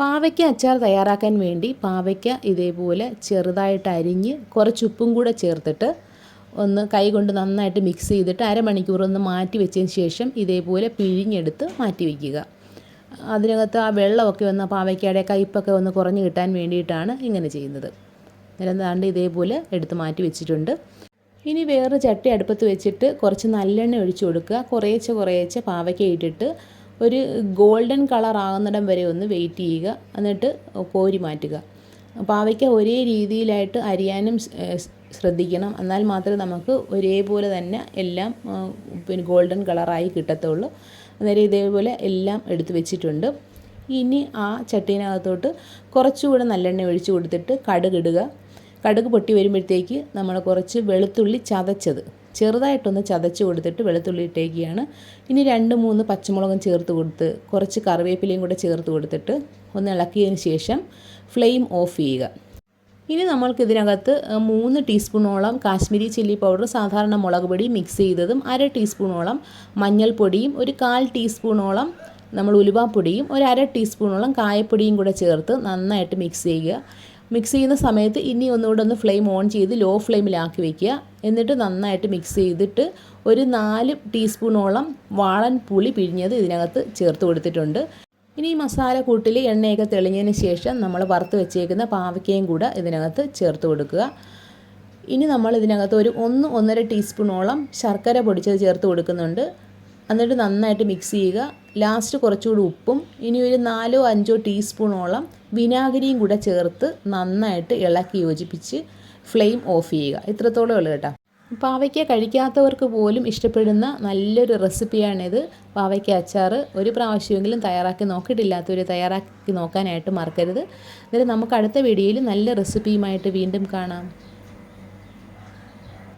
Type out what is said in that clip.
പാവയ്ക്ക അച്ചാർ തയ്യാറാക്കാൻ വേണ്ടി പാവയ്ക്ക ഇതേപോലെ ചെറുതായിട്ട് അരിഞ്ഞ് കുറച്ച് ഉപ്പും കൂടെ ചേർത്തിട്ട് ഒന്ന് കൈ കൊണ്ട് നന്നായിട്ട് മിക്സ് ചെയ്തിട്ട് അരമണിക്കൂർ ഒന്ന് മാറ്റി വെച്ചതിന് ശേഷം ഇതേപോലെ പിഴിഞ്ഞെടുത്ത് മാറ്റി വയ്ക്കുക അതിനകത്ത് ആ വെള്ളമൊക്കെ ഒന്ന് പാവയ്ക്കയുടെ കയ്പ്പൊക്കെ ഒന്ന് കുറഞ്ഞ് കിട്ടാൻ വേണ്ടിയിട്ടാണ് ഇങ്ങനെ ചെയ്യുന്നത്. ദാണ്ട് ഇതേപോലെ എടുത്ത് മാറ്റി വെച്ചിട്ടുണ്ട്. ഇനി വേറെ ചട്ടി അടുപ്പത്ത് വെച്ചിട്ട് കുറച്ച് നല്ലെണ്ണ ഒഴിച്ചു കൊടുക്കുക. കുറേശ്ശെ കുറേശ്ശെ പാവയ്ക്ക ഇട്ടിട്ട് ഒരു ഗോൾഡൻ കളർ ആകുന്നിടം വരെ ഒന്ന് വെയിറ്റ് ചെയ്യുക. എന്നിട്ട് കോരി മാറ്റുക. പാവയ്ക്ക ഒരേ രീതിയിലായിട്ട് അരിയാനും ശ്രദ്ധിക്കണം. എന്നാൽ മാത്രമേ നമുക്ക് ഒരേപോലെ തന്നെ എല്ലാം പിന്നെ ഗോൾഡൻ കളറായി കിട്ടത്തുള്ളൂ. അന്നേരം ഇതേപോലെ എല്ലാം എടുത്തു വെച്ചിട്ടുണ്ട്. ഇനി ആ ചട്ടീനകത്തോട്ട് കുറച്ചുകൂടെ നല്ലെണ്ണ ഒഴിച്ച് കൊടുത്തിട്ട് കടുകിടുക കടുക് പൊട്ടി വരുമ്പോഴത്തേക്ക് നമ്മൾ കുറച്ച് വെളുത്തുള്ളി ചതച്ചത്. ചെറുതായിട്ടൊന്ന് ചതച്ച് കൊടുത്തിട്ട് വെളുത്തുള്ളി ഇട്ടേക്കുകയാണ്. ഇനി രണ്ട് മൂന്ന് പച്ചമുളകും ചേർത്ത് കൊടുത്ത് കുറച്ച് കറിവേപ്പിലയും കൂടെ ചേർത്ത് കൊടുത്തിട്ട് ഒന്ന് ഇളക്കിയതിന് ശേഷം ഫ്ലെയിം ഓഫ് ചെയ്യുക. ഇനി നമ്മൾക്ക് ഇതിനകത്ത് മൂന്ന് ടീസ്പൂണോളം കാശ്മീരി ചില്ലി പൗഡർ സാധാരണ മുളക് പൊടി മിക്സ് ചെയ്തതും അര ടീസ്പൂണോളം മഞ്ഞൾപ്പൊടിയും ഒരു കാൽ ടീസ്പൂണോളം നമ്മൾ ഉലുവാപ്പൊടിയും ഒരു അര ടീസ്പൂണോളം കായപ്പൊടിയും കൂടെ ചേർത്ത് നന്നായിട്ട് മിക്സ് ചെയ്യുക. മിക്സ് ചെയ്യുന്ന സമയത്ത് ഇനി ഒന്നുകൂടെ ഒന്ന് ഫ്ലെയിം ഓൺ ചെയ്ത് ലോ ഫ്ലെയിമിലാക്കി വെക്കുക. എന്നിട്ട് നന്നായിട്ട് മിക്സ് ചെയ്തിട്ട് ഒരു നാല് ടീസ്പൂണോളം വാളൻ പുളി പിഴിഞ്ഞത് ഇതിനകത്ത് ചേർത്ത് കൊടുത്തിട്ടുണ്ട്. ഇനി ഈ മസാല കൂട്ടിൽ എണ്ണയൊക്കെ തെളിഞ്ഞതിന് ശേഷം നമ്മൾ വറുത്ത് വെച്ചേക്കുന്ന പാവയ്ക്കയും കൂടെ ഇതിനകത്ത് ചേർത്ത് കൊടുക്കുക. ഇനി നമ്മൾ ഇതിനകത്ത് ഒരു ഒന്ന് ഒന്നര ടീസ്പൂണോളം ശർക്കര പൊടിച്ചത് ചേർത്ത് കൊടുക്കുന്നുണ്ട്. എന്നിട്ട് നന്നായിട്ട് മിക്സ് ചെയ്യുക. ലാസ്റ്റ് കുറച്ചുകൂടി ഉപ്പും ഇനി ഒരു നാലോ അഞ്ചോ ടീസ്പൂണോളം വിനാഗിരിയും കൂടെ ചേർത്ത് നന്നായിട്ട് ഇളക്കി യോജിപ്പിച്ച് ഫ്ലെയിം ഓഫ് ചെയ്യുക. ഇത്രത്തോളം ഉള്ളു കേട്ടോ. പാവയ്ക്ക കഴിക്കാത്തവർക്ക് പോലും ഇഷ്ടപ്പെടുന്ന നല്ലൊരു റെസിപ്പിയാണിത്. പാവയ്ക്ക അച്ചാർ ഒരു പ്രാവശ്യമെങ്കിലും തയ്യാറാക്കി നോക്കിയിട്ടില്ലാത്തവർ തയ്യാറാക്കി നോക്കാനായിട്ട് മറക്കരുത്. എന്നിട്ട് നമുക്ക് അടുത്ത വീഡിയോയിൽ നല്ല റെസിപ്പിയുമായിട്ട് വീണ്ടും കാണാം.